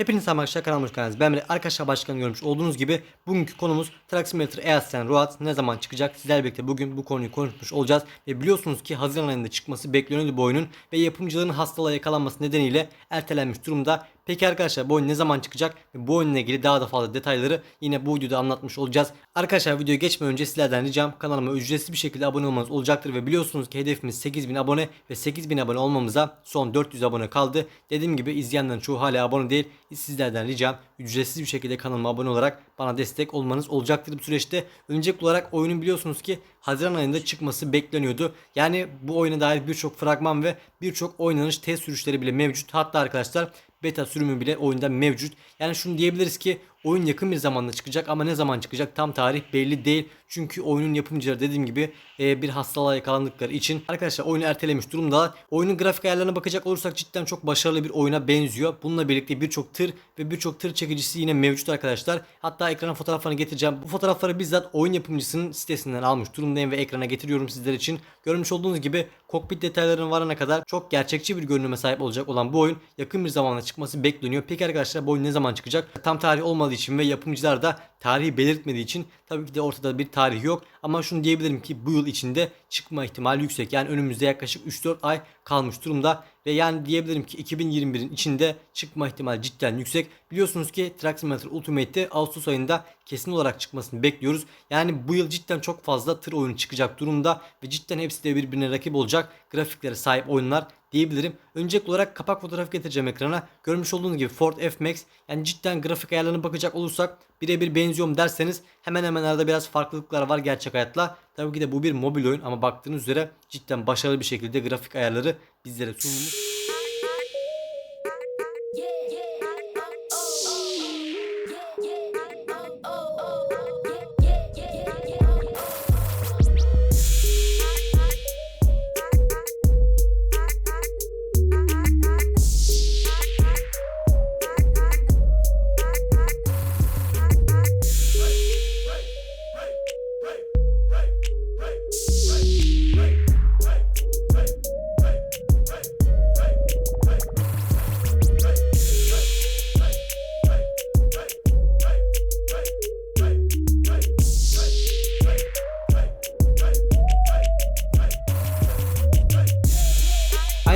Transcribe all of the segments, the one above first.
Hepiniz arkadaşlar kanalıma hoş geldiniz. Ben Emre. Arkadaşlar başkan görmüş olduğunuz gibi bugünkü konumuz Truck Simulator Eastern Road ne zaman çıkacak? Sizlerle birlikte bugün bu konuyu konuşmuş olacağız. Ve biliyorsunuz ki Haziran ayında çıkması bekleniyordu bu oyunun ve yapımcıların hastalığa yakalanması nedeniyle ertelenmiş durumda. Peki arkadaşlar bu oyun ne zaman çıkacak? Ve bu oyunla ilgili daha da fazla detayları yine bu videoda anlatmış olacağız. Arkadaşlar videoya geçmeden önce sizlerden ricam kanalıma ücretsiz bir şekilde abone olmanız olacaktır. Ve biliyorsunuz ki hedefimiz 8000 abone ve 8000 abone olmamıza son 400 abone kaldı. Dediğim gibi izleyenlerin çoğu hala abone değil. Sizlerden ricam ücretsiz bir şekilde kanalıma abone olarak bana destek olmanız olacaktır bu süreçte. Öncelikli olarak oyunun biliyorsunuz ki Haziran ayında çıkması bekleniyordu. Yani bu oyuna dair birçok fragman ve birçok oynanış test sürüşleri bile mevcut. Hatta arkadaşlar beta sürümü bile oyunda mevcut. Yani şunu diyebiliriz ki oyun yakın bir zamanda çıkacak ama ne zaman çıkacak tam tarih belli değil. Çünkü oyunun yapımcıları dediğim gibi e, bir hastalığa yakalandıkları için arkadaşlar oyunu ertelemiş durumda. Oyunun grafik ayarlarına bakacak olursak cidden çok başarılı bir oyuna benziyor. Bununla birlikte birçok tır ve birçok tır çekicisi yine mevcut arkadaşlar. Hatta ekrana fotoğraflarını getireceğim. Bu fotoğrafları bizzat oyun yapımcısının sitesinden almış durumdayım ve ekrana getiriyorum sizler için. Görmüş olduğunuz gibi kokpit detaylarının varana kadar çok gerçekçi bir görünüme sahip olacak olan bu oyun yakın bir zamanda çıkması bekleniyor. Peki arkadaşlar bu oyun ne zaman çıkacak? Tam tarih olmadığı için ve yapımcılar da tarihi belirtmediği için tabii ki de ortada bir tarih yok. Ama şunu diyebilirim ki bu yıl içinde çıkma ihtimali yüksek. Yani önümüzde yaklaşık 3-4 ay kalmış durumda. Ve yani diyebilirim ki 2021'in içinde çıkma ihtimali cidden yüksek. Biliyorsunuz ki Simulator Ultimate'de Ağustos ayında kesin olarak çıkmasını bekliyoruz. Yani bu yıl cidden çok fazla tır oyunu çıkacak durumda. Ve cidden hepsi de birbirine rakip olacak grafiklere sahip oyunlar diyebilirim. Öncelikli olarak kapak fotoğrafı getireceğim ekrana. Görmüş olduğunuz gibi Ford F-Max yani cidden grafik ayarlarına bakacak olursak birebir benziyor mu derseniz hemen hemen arada biraz farklılıklar var gerçek hayatla. Tabii ki de bu bir mobil oyun ama baktığınız üzere cidden başarılı bir şekilde grafik ayarları bizlere sunulmuş.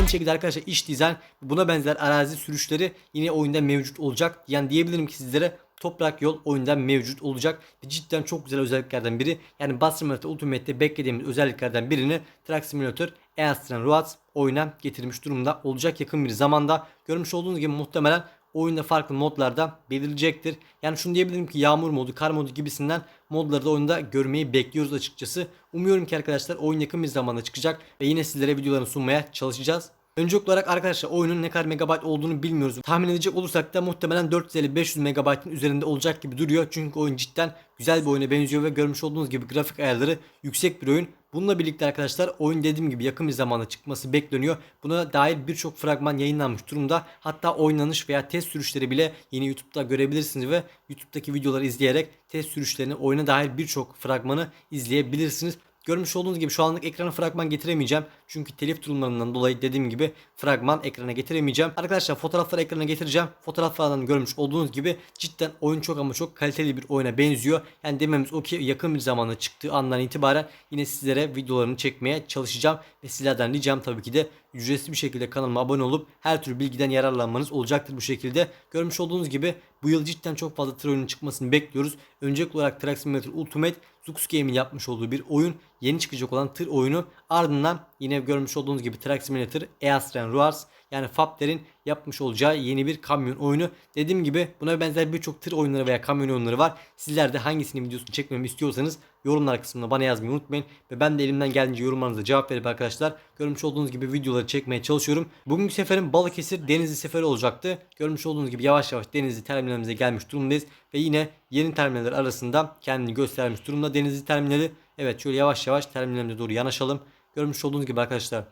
Aynı şekilde arkadaşlar iş dizayn buna benzer arazi sürüşleri yine oyunda mevcut olacak. Yani diyebilirim ki sizlere toprak yol oyunda mevcut olacak. Cidden çok güzel özelliklerden biri. Yani Bus Simulator Ultimate'de beklediğimiz özelliklerden birini Truck Simulator Eastern Roads oyuna getirmiş durumda olacak yakın bir zamanda. Görmüş olduğunuz gibi muhtemelen oyunda farklı modlarda belirleyecektir. Yani şunu diyebilirim ki yağmur modu, kar modu gibisinden modları da oyunda görmeyi bekliyoruz açıkçası. Umuyorum ki arkadaşlar oyun yakın bir zamanda çıkacak ve yine sizlere videolarını sunmaya çalışacağız. Öncelikli olarak arkadaşlar oyunun ne kadar megabayt olduğunu bilmiyoruz. Tahmin edecek olursak da muhtemelen 450-500 megabaytın üzerinde olacak gibi duruyor. Çünkü oyun cidden güzel bir oyuna benziyor ve görmüş olduğunuz gibi grafik ayarları yüksek bir oyun. Bununla birlikte arkadaşlar oyun dediğim gibi yakın bir zamanda çıkması bekleniyor. Buna dair birçok fragman yayınlanmış durumda. Hatta oynanış veya test sürüşleri bile yeni YouTube'da görebilirsiniz ve YouTube'daki videoları izleyerek test sürüşlerini oyuna dair birçok fragmanı izleyebilirsiniz. Görmüş olduğunuz gibi şu anlık ekrana fragman getiremeyeceğim. Çünkü telif durumlarından dolayı dediğim gibi fragman ekrana getiremeyeceğim. Arkadaşlar fotoğrafları ekrana getireceğim. Fotoğraflardan görmüş olduğunuz gibi cidden oyun çok ama çok kaliteli bir oyuna benziyor. Yani dememiz o ki yakın bir zamanda çıktığı andan itibaren yine sizlere videolarını çekmeye çalışacağım. Ve sizlerden ricam tabii ki de ücretsiz bir şekilde kanalıma abone olup her türlü bilgiden yararlanmanız olacaktır bu şekilde. Görmüş olduğunuz gibi bu yıl cidden çok fazla tır oyunun çıkmasını bekliyoruz. Öncelikli olarak Truck Ultimate Zux Game'in yapmış olduğu bir oyun. Yeni çıkacak olan tır oyunu. Ardından yine görmüş olduğunuz gibi Truck Simulator Eastern Roars yani Fapter'in yapmış olacağı yeni bir kamyon oyunu. Dediğim gibi buna benzer birçok tır oyunları veya kamyon oyunları var. Sizler de hangisinin videosunu çekmemi istiyorsanız yorumlar kısmında bana yazmayı unutmayın. Ve ben de elimden geldiğince yorumlarınıza cevap verip arkadaşlar görmüş olduğunuz gibi videoları çekmeye çalışıyorum. Bugünkü seferim Balıkesir Denizli seferi olacaktı. Görmüş olduğunuz gibi yavaş yavaş Denizli terminalimize gelmiş durumdayız. Ve yine yeni terminaller arasında kendini göstermiş durumda Denizli terminali. Evet şöyle yavaş yavaş terminalimize doğru yanaşalım. Görmüş olduğunuz gibi arkadaşlar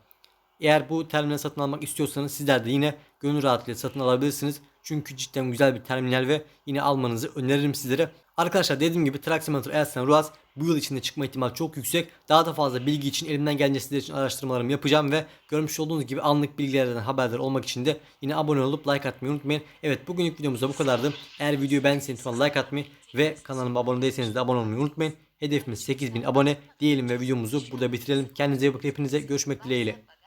eğer bu terminal satın almak istiyorsanız sizler de yine gönül rahatlığıyla satın alabilirsiniz. Çünkü cidden güzel bir terminal ve yine almanızı öneririm sizlere. Arkadaşlar dediğim gibi Simulator Elsen Ruas bu yıl içinde çıkma ihtimali çok yüksek. Daha da fazla bilgi için elimden gelince sizler için araştırmalarımı yapacağım ve görmüş olduğunuz gibi anlık bilgilerden haberdar olmak için de yine abone olup like atmayı unutmayın. Evet bugünlük videomuz da bu kadardı. Eğer videoyu beğendiyseniz lütfen like atmayı ve kanalıma abone değilseniz de abone olmayı unutmayın. Hedefimiz 8000 abone diyelim ve videomuzu burada bitirelim. Kendinize iyi bakın hepinize görüşmek dileğiyle.